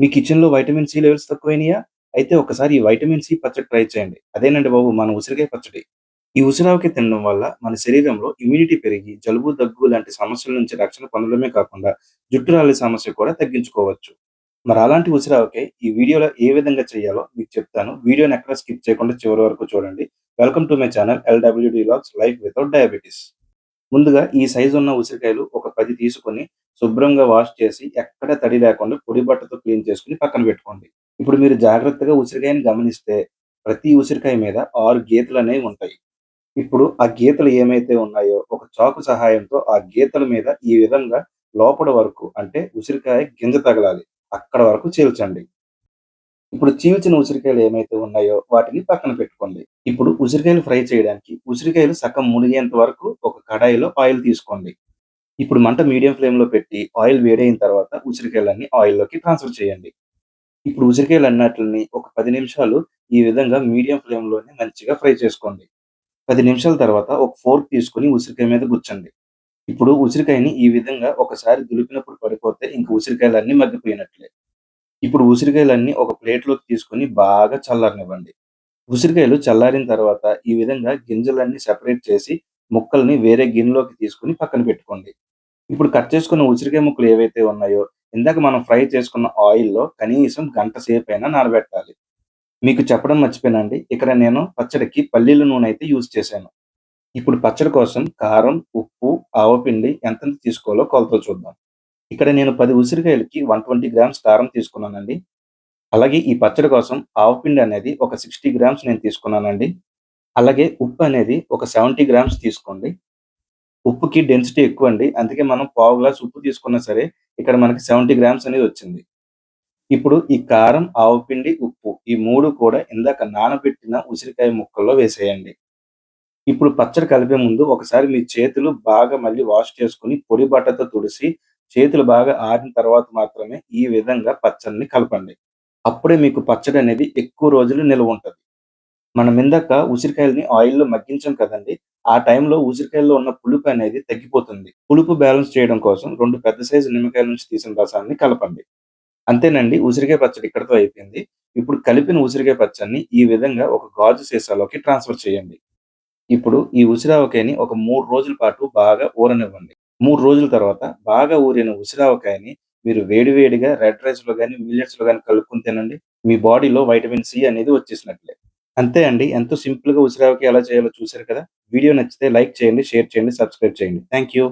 మీ కిచెన్‌లో vitamin C levels తక్కువైనాయా అయితే ఒకసారి ఈ వైటమిన్ సి పచ్చడి ట్రై చేయండి. అదేనండి బాబు మన ఉసిరికాయ పచ్చడి. ఈ ఉసిరావకాయ తినడం వల్ల మన శరీరంలో ఇమ్యూనిటీ పెరిగి జలుబు, దగ్గు లాంటి సమస్యల నుంచి రక్షణ పొందడమే కాకుండా జుట్టు రాలే సమస్య కూడా తగ్గించుకోవచ్చు. మరి అలాంటి ఉసిరావకాయ ఈ వీడియోలో ఏ విధంగా చేయాలో మీకు చెప్తాను. వీడియోని ఎక్కడ స్కిప్ చేయకుండా చివరి వరకు చూడండి. Welcome to my channel LWD vlogs life without diabetes. ముందుగా ఈ సైజు ఉన్న ఉసిరికాయలు ఒక పది తీసుకొని శుభ్రంగా వాష్ చేసి ఎక్కడ తడి లేకుండా పొడి బట్టతో క్లీన్ చేసుకొని పక్కన పెట్టుకోండి. ఇప్పుడు మీరు జాగ్రత్తగా ఉసిరికాయని గమనిస్తే ప్రతి ఉసిరికాయ మీద ఆరు గీతలు అనేవి ఉంటాయి. ఇప్పుడు ఆ గీతలు ఏమైతే ఉన్నాయో ఒక చాకు సహాయంతో ఆ గీతల మీద ఈ విధంగా లోపల వరకు అంటే ఉసిరికాయ గింజ తగలాలి. అక్కడ వరకు చీల్చండి. ఇప్పుడు చీవిచిన ఉసిరికాయలు ఏమైతే ఉన్నాయో వాటిని పక్కన పెట్టుకోండి. ఇప్పుడు ఉసిరికాయలు ఫ్రై చేయడానికి ఉసిరికాయలు సగం మునిగేంత వరకు ఒక కడాయిలో ఆయిల్ తీసుకోండి. ఇప్పుడు మంట మీడియం ఫ్లేమ్‌లో పెట్టి ఆయిల్ వేడైన తర్వాత ఉసిరికాయలన్నీ ఆయిల్‌లోకి ట్రాన్స్‌ఫర్ చేయండి. ఇప్పుడు ఉసిరికాయలు అన్నట్లని ఒక పది నిమిషాలు ఈ విధంగా మీడియం ఫ్లేమ్‌లోనే మంచిగా ఫ్రై చేసుకోండి. పది నిమిషాల తర్వాత ఒక ఫోర్క్ తీసుకొని ఉసిరికాయ మీద గుచ్చండి. ఇప్పుడు ఉసిరికాయని ఈ విధంగా ఒకసారి దులిపినప్పుడు పడిపోతే ఇంక ఉసిరికాయలన్నీ మగ్గిపోయినట్లే. ఇప్పుడు ఉసిరికాయలన్నీ ఒక ప్లేట్‌లోకి తీసుకొని బాగా చల్లారనివ్వండి. ఉసిరికాయలు చల్లారిన తర్వాత ఈ విధంగా గింజలన్నీ సెపరేట్ చేసి ముక్కల్ని వేరే గిన్నెలోకి తీసుకొని పక్కన పెట్టుకోండి. ఇప్పుడు కట్ చేసుకున్న ఉసిరికాయ ముక్కలు ఏవైతే ఉన్నాయో ఇందాక మనం ఫ్రై చేసుకున్న ఆయిల్‌లో కనీసం గంట సేపైనా నానబెట్టాలి. మీకు చెప్పడం మర్చిపోయానండి. ఇక్కడ నేను పచ్చడికి పల్లీల నూనె అయితే యూజ్ చేశాను. ఇప్పుడు పచ్చడి కోసం కారం, ఉప్పు, ఆవపిండి ఎంతెంత తీసుకోవాలో కొలతలు చూద్దాం. ఇక్కడ నేను పది ఉసిరికాయలకి 120 గ్రామ్స్ కారం తీసుకున్నానండి. అలాగే ఈ పచ్చడి కోసం ఆవపిండి అనేది ఒక 60 గ్రామ్స్ నేను తీసుకున్నానండి. అలాగే ఉప్పు అనేది ఒక 70 గ్రామ్స్ తీసుకోండి. ఉప్పుకి డెన్సిటీ ఎక్కువండి. అందుకే మనం పావు గ్లాస్ ఉప్పు తీసుకున్నా సరే ఇక్కడ మనకి 70 గ్రామ్స్ అనేది వచ్చింది. ఇప్పుడు ఈ కారం, ఆవపిండి, ఉప్పు ఈ మూడు కూడా ఇందాక నానబెట్టిన ఉసిరికాయ ముక్కల్లో వేసేయండి. ఇప్పుడు పచ్చడి కలిపే ముందు ఒకసారి మీ చేతులు బాగా మళ్ళీ వాష్ చేసుకొని పొడి బట్టతో తుడిసి చేతులు బాగా ఆరిన తర్వాత మాత్రమే ఈ విధంగా పచ్చడిని కలపండి. అప్పుడే మీకు పచ్చడి అనేది ఎక్కువ రోజులు నిల్వ ఉంటుంది మనం ఇందాక ఉసిరికాయలని ఆయిల్‌లో మగ్గించాం కదండి ఆ టైంలో ఉసిరికాయల్లో ఉన్న పులుపు అనేది తగ్గిపోతుంది. పులుపు బ్యాలెన్స్ చేయడం కోసం రెండు పెద్ద సైజు నిమ్మకాయల నుంచి తీసిన రసాన్ని కలపండి. అంతేనండి ఉసిరికాయ పచ్చడి ఇక్కడితో అయిపోయింది. ఇప్పుడు కలిపిన ఉసిరికాయ పచ్చడిని ఈ విధంగా ఒక గాజు సీసాలోకి ట్రాన్స్‌ఫర్ చేయండి. ఇప్పుడు ఈ ఉసిరావకాయని ఒక మూడు రోజుల పాటు బాగా ఊరనివ్వండి. మూడు రోజుల తర్వాత బాగా ఊరిన ఉసిరావకాయని మీరు వేడివేడిగా రెడ్ రైస్‌లో కానీ మిల్లెట్స్‌లో కానీ కలుపుకుని తినండి. మీ బాడీలో వైటమిన్ సి అనేది వచ్చేసినట్లే. అంతే అండి. ఎంతో సింపుల్‌గా ఉసిరావకాయ ఎలా చేయాలో చూసారు కదా! వీడియో నచ్చితే లైక్ చేయండి, షేర్ చేయండి, సబ్స్క్రైబ్ చేయండి. Thank you.